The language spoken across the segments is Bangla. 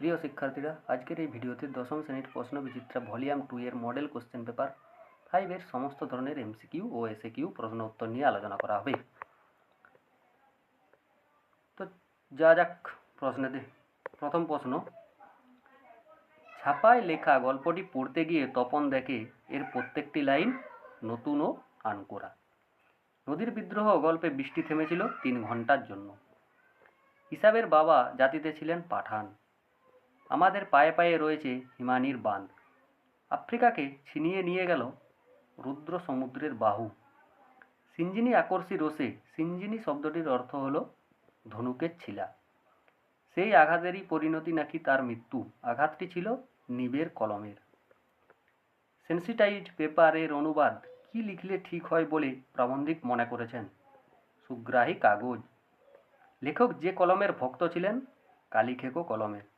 প্রিয় শিক্ষার্থীরা, আজকের এই ভিডিওতে দশম শ্রেণির প্রশ্ন বিচিত্রা ভলিউম টু এর মডেল কোশ্চেন পেপার ফাইভের সমস্ত ধরনের এমসিকিউ ও এসএকিউ প্রশ্ন উত্তর নিয়ে আলোচনা করা হবে। তো যা যাক প্রশ্নেতে। প্রথম প্রশ্ন, ছাপায় লেখা গল্পটি পড়তে গিয়ে তপন দেখে এর প্রত্যেকটি লাইন নতুন ও আনকোরা। নদীর বিদ্রোহ গল্পে বৃষ্টি থেমেছিল তিন ঘণ্টার জন্য। হিসাবের বাবা জাতিতে ছিলেন পাঠান। আমাদের পায়ে পায়ে রয়েছে হিমানির বাঁধ। আফ্রিকাকে ছিনিয়ে নিয়ে গেল রুদ্র সমুদ্রের বাহু। সিঞ্জিনি আকর্ষী রোষে সিঞ্জিনি শব্দটির অর্থ হলো ধনুকের ছিলা। সেই আঘাতেরই পরিণতি নাকি তার মৃত্যু। আঘাতটি ছিল নিবের কলমের। সেন্সিটাইজড পেপারের অনুবাদ কি লিখলে ঠিক হয় বলে প্রাবন্ধিক মনে করেছেন? সুগ্রাহী কাগজ। লেখক যে কলমের ভক্ত ছিলেন, কালিখেকো কলমের।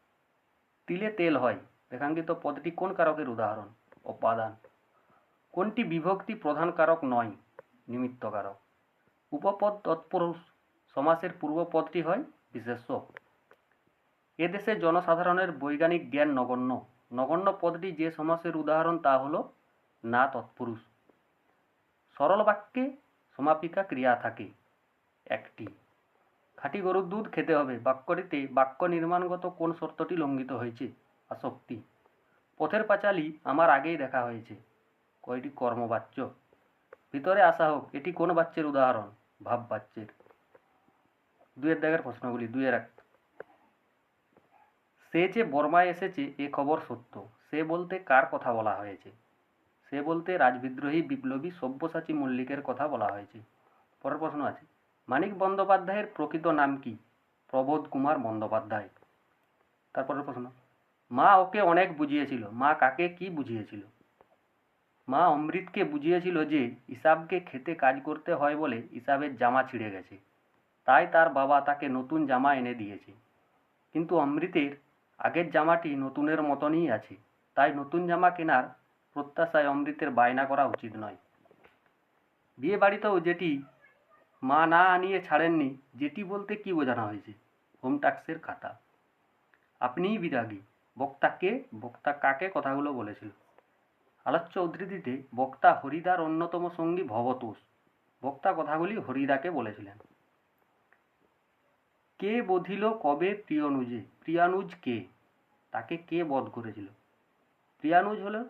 তিলে তেল হয়। রেখাঙ্কিত পদটি কোন কারকের উদাহরণ? উপাদান। কোনটি বিভক্তি প্রধান কারক নয়? নিমিত্ত কারক। উপপদ তৎপুরুষ সমাসের পূর্বপদটি হয় বিশেষ্য। এদেশে জনসাধারণের বৈজ্ঞানিক জ্ঞান নগণ্য। নগণ্য পদটি যে সমাসের উদাহরণ তা হল না তৎপুরুষ। সরল বাক্যে সমাপিকা ক্রিয়া থাকে। একটি খাঁটি গরুর দুধ খেতে হবে। বাক্যটিতে বাক্য নির্মাণগত কোন শর্তটি লঙ্ঘিত হয়েছে? আসক্তি। পথের পাঁচালী আমার আগেই দেখা হয়েছে। কয়টি কর্মবাচ্য? ভিতরে আসা হোক, এটি কোন বাচ্চের উদাহরণ? ভাব বাচ্চের দুয়ের দাগের প্রশ্নগুলি দুয়ের এক। সে যে বর্মায় এসেছে, এ খবর সত্য। সে বলতে কার কথা বলা হয়েছে? সে বলতে রাজবিদ্রোহী বিপ্লবী সব্যসাচী মল্লিকের কথা বলা হয়েছে। পরের প্রশ্ন আছে। মানিক বন্দ্যোপাধ্যায়ের প্রকৃত নাম কি? প্রবোধ কুমার বন্দ্যোপাধ্যায়। তারপরের প্রশ্ন, মা ওকে অনেক বুঝিয়েছিল। মা কাকে কি বুঝিয়েছিল? মা অমৃতকে বুঝিয়েছিল যে ইসাবকে খেতে কাজ করতে হয় বলে ইসাবের জামা ছিঁড়ে গেছে। তাই তার বাবা তাকে নতুন জামা এনে দিয়েছে। কিন্তু অমৃতের আগের জামাটি নতুনের মতনই আছে। তাই নতুন জামা কেনার প্রত্যাশায় অমৃতের বায়না করা উচিত নয়। বিয়ে বাড়িতেও যেটি মা না আনিয়ে ছাড়েননি যেটি বলতে কি বোঝানো হয়েছে? হোম ট্যাক্সের খাতা। আপনিই বিরাগী বক্তাকে, বক্তা কাকে কথাগুলো বলেছিল? আলোচ্য উদ্ধৃতিতে বক্তা হরিদার অন্যতম সঙ্গী ভবতোষ। বক্তা কথাগুলি হরিদাকে বলেছিলেন। কে বধিল কবে প্রিয়নুজে? প্রিয়ানুজ কে? তাকে কে বধ করেছিল? প্রিয়ানুজ হল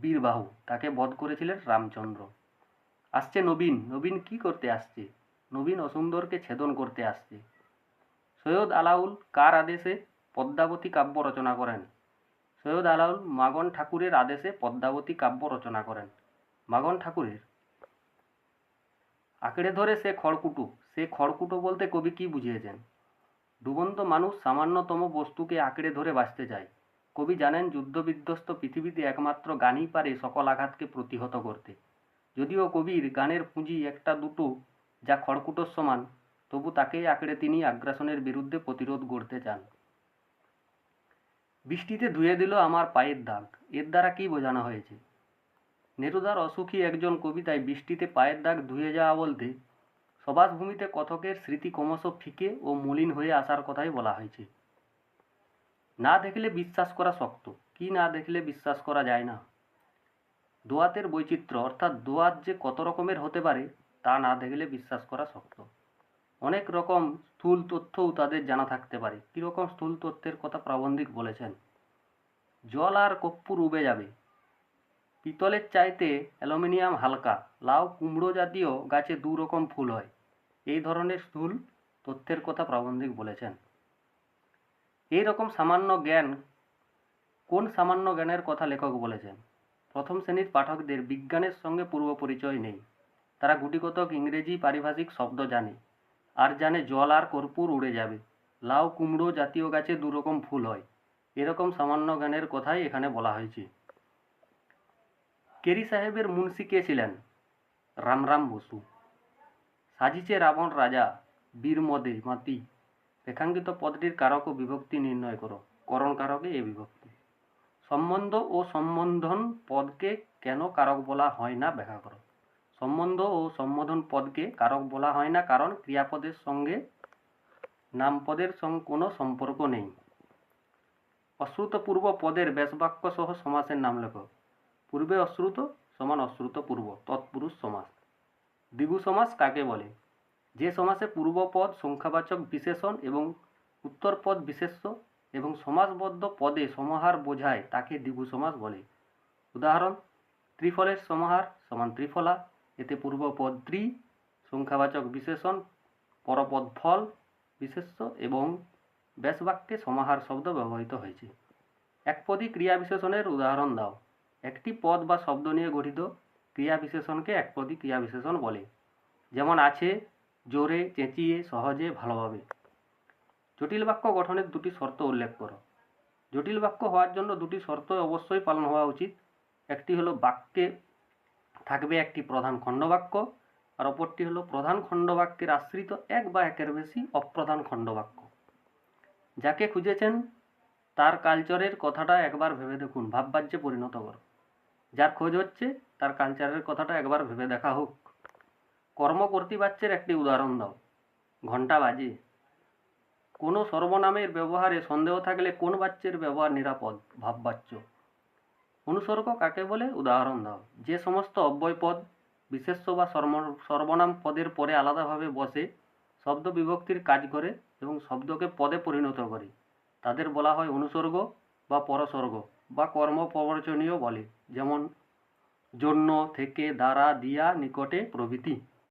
বীরবাহু। তাকে বধ করেছিলেন রামচন্দ্র। আসছে নবীন। নবীন কি করতে আসছে? নবীন অসুন্দরকে ছেদন করতে আসছে। সৈয়দ আলাউল কার আদেশে পদ্মাবতী কাব্য রচনা করেন? সৈয়দ আলাউল মাগন ঠাকুরের আদেশে পদ্মাবতী কাব্য রচনা করেন। মাগন ঠাকুরের? আঁকড়ে ধরে সে খড়কুটো সে খড়কুটো বলতে কবি কি বুঝিয়েছেন? ডুবন্ত মানুষ সামান্যতম বস্তুকে আঁকড়ে ধরে বাঁচতে চায়। কবি জানেন যুদ্ধবিধ্বস্ত পৃথিবীতে একমাত্র গানই পারে সকল আঘাতকে প্রতিহত করতে। যদিও কবির গানের পুঁজি একটা দুটো যা খড়কুটোর সমান, তবু তাকেই আঁকড়ে তিনি আগ্রাসনের বিরুদ্ধে প্রতিরোধ গড়তে চান। বৃষ্টিতে ধুয়ে দিল আমার পায়ের দাগ, এর দ্বারা কি বোঝানো হয়েছে? নেরুদার অসুখী একজন কবিতায় বৃষ্টিতে পায়ের দাগ ধুয়ে যাওয়া বলতে সবাসভূমিতে কথকের স্মৃতি ক্রমশ ফিকে ও মলিন হয়ে আসার কথাই বলা হয়েছে। না দেখলে বিশ্বাস করা শক্ত, কি না দেখলে বিশ্বাস করা যায় না। দোয়াতের বৈচিত্র্য, অর্থাৎ দোয়াত যে কত রকমের হতে পারে তা না দেখলে বিশ্বাস করা শক্ত। অনেক রকম স্থূল তথ্যও তাদের জানা থাকতে পারে। কীরকম স্থূল তথ্যের কথা প্রাবন্ধিক বলেছেন? জল আর কপ্পুর উবে যাবে। পিতলের চাইতে অ্যালুমিনিয়াম হালকা, লাউ, কুমড়ো জাতীয় গাছে দু রকম ফুল হয়। এই ধরনের স্থূল তথ্যের কথা প্রাবন্ধিক বলেছেন। এই রকম সামান্য জ্ঞান, কোন সামান্য জ্ঞানের কথা লেখক বলেছেন? প্রথম শ্রেণির পাঠকদের বিজ্ঞানের সঙ্গে পূর্ব পরিচয় নেই। তারা গুটিকতক ইংরেজি পারিভাষিক শব্দ জানে। আর জানে জল আর কর্পূর উড়ে যাবে। লাউ, কুমড়ো জাতীয় গাছে দুরকম ফুল হয়। এরকম সামান্য জ্ঞানের কথাই এখানে বলা হয়েছে। কেরি সাহেবের মুন্সি কে ছিলেন? রামরাম বসু। সাজিছে রাবণ রাজা, বীর মদে, মাতি। রেখাঙ্কিত পদটির কারক ও বিভক্তি নির্ণয় করো। করণ কারকে এ বিভক্তি। সম্বন্ধ ও সম্বন্ধন পদকে কেন কারক বলা হয় না ব্যাখ্যা করো। সম্বন্ধ ও সম্বোধন পদকে কারক বলা হয় না, কারণ ক্রিয়াপদের সঙ্গে নামপদের সঙ্গে কোনো সম্পর্ক নেই। অশ্রুতপূর্ব পদের ব্যাসবাক্য সহ সমাসের নাম লেখো। পূর্বে অশ্রুত, সমান অশ্রুত পূর্ব তৎপুরুষ সমাস। দ্বিগু সমাস কাকে বলে? যে সমাসে পূর্বপদ সংখ্যাবাচক বিশেষণ এবং উত্তরপদ বিশেষ্য এবং সমাসবদ্ধ পদে সমাহার বোঝায়, তাকে দ্বিগু সমাস বলে। উদাহরণ, ত্রিফলের সমাহার সমান ত্রিফলা এতে পূর্বপদ ত্রি সংখ্যাবাচক বিশেষণ পরপদ ফল বিশেষ্য এবং ব্যাসবাক্যে সমাহার শব্দ ব্যবহৃত হয়েছে। একপদী ক্রিয়া বিশেষণের উদাহরণ দাও। একটি পদ বা শব্দ নিয়ে গঠিত ক্রিয়া বিশেষণকে একপদী ক্রিয়া বিশেষণ বলে। যেমন আছে, জোরে, চেঁচিয়ে, সহজে, ভালোভাবে। জটিল বাক্য গঠনের দুটি শর্ত উল্লেখ করো। জটিল বাক্য হওয়ার জন্য দুটি শর্ত অবশ্যই পালন হওয়া উচিত। একটি হলো বাক্যে থাকবে একটি প্রধান খণ্ডবাক্য। আর অপরটি হলো, প্রধান খণ্ডবাক্যের আশ্রিত এক বা একের বেশি অপ্রধান খণ্ডবাক্য। যাকে খুঁজেছেন, তার কালচারের কথাটা একবার ভেবে দেখুন ভাববাজ্যে পরিণত কর যার খোঁজ হচ্ছে, তার কালচারের কথাটা একবার ভেবে দেখা হোক। কর্মকর্তৃবাচ্যের একটি উদাহরণ দাও। ঘণ্টা বাজে। কোনো সর্বনামের ব্যবহারে সন্দেহ থাকলে কোন বাচ্যের ব্যবহার নিরাপদ, ভাববাচ্য? অনুসর্গ কাকে বলে? উদাহরণ দাও। যে সমস্ত অব্যয় পদ, বিশেষ্য বা সর্বনাম পদের পরে আলাদাভাবে বসে শব্দ বিভক্তির কাজ করে এবং শব্দকে পদে পরিণত করে। তাদের বলা হয় অনুসর্গ বা পরসর্গ বা কর্ম প্রবর্চনীয় বলে, যেমন জন্য, থেকে, দ্বারা, দিয়া, নিকটে প্রভৃতি।